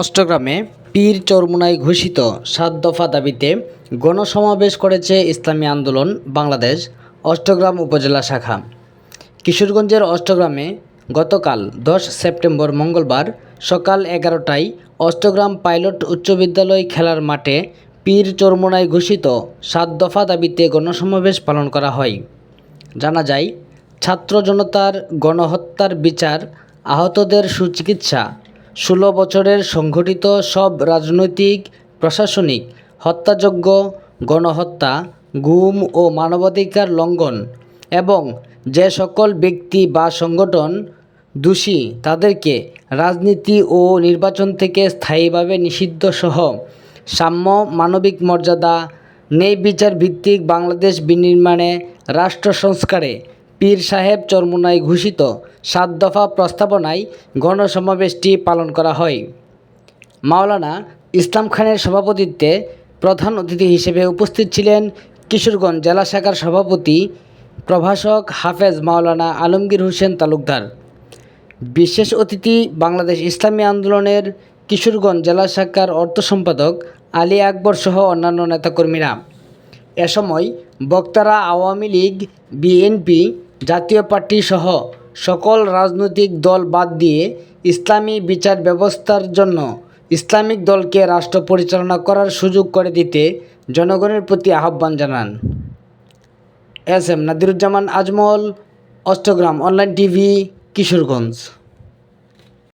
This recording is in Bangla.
অষ্টগ্রামে পীর চরমুনাই ঘোষিত সাত দফা দাবিতে গণসমাবেশ করেছে ইসলামী আন্দোলন, বাংলাদেশ অষ্টগ্রাম উপজেলা শাখা। কিশোরগঞ্জের অষ্টগ্রামে গতকাল দশ সেপ্টেম্বর মঙ্গলবার সকাল এগারোটায় অষ্টগ্রাম পাইলট উচ্চ বিদ্যালয় খেলার মাঠে পীর চরমুনাই ঘোষিত সাত দফা দাবিতে গণসমাবেশ পালন করা হয়। জানা যায়, ছাত্র জনতার গণহত্যার বিচার আহতদের সুচিকিৎসা ষোলো বছরের সংঘটিত সব রাজনৈতিক, প্রশাসনিক হত্যাযজ্ঞ, গণহত্যা, গুম ও মানবাধিকার লঙ্ঘন এবং যে সকল ব্যক্তি বা সংগঠন দোষী তাদেরকে রাজনীতি ও নির্বাচন থেকে স্থায়ীভাবে নিষিদ্ধ সহ সাম্য মানবিক মর্যাদা ন্যায় বিচার ভিত্তিক বাংলাদেশ বিনির্মাণে রাষ্ট্র সংস্কারে পীর সাহেব চরমুনাই ঘোষিত সাত দফা প্রস্তাবনায় গণসমাবেশটি পালন করা হয়। মাওলানা ইসলাম খানের সভাপতিত্বে প্রধান অতিথি হিসেবে উপস্থিত ছিলেন কিশোরগঞ্জ জেলা শাখার সভাপতি প্রভাষক হাফেজ মাওলানা আলমগীর হোসেন তালুকদার। বিশেষ অতিথি বাংলাদেশ ইসলামী আন্দোলনের কিশোরগঞ্জ জেলা শাখার অর্থ সম্পাদক আলী আকবর সহ অন্যান্য নেতাকর্মীরা। এ সময় বক্তারা আওয়ামী লীগ, বিএনপি জাতীয় পার্টি সহ সকল রাজনৈতিক দল বাদ দিয়ে ইসলামী বিচার ব্যবস্থার জন্য ইসলামিক দলকে রাষ্ট্র পরিচালনা করার সুযোগ করে দিতে জনগণের প্রতি আহ্বান জানান। S M Nadiruzzaman Azmal, Austagram online TV, Kishoreganj.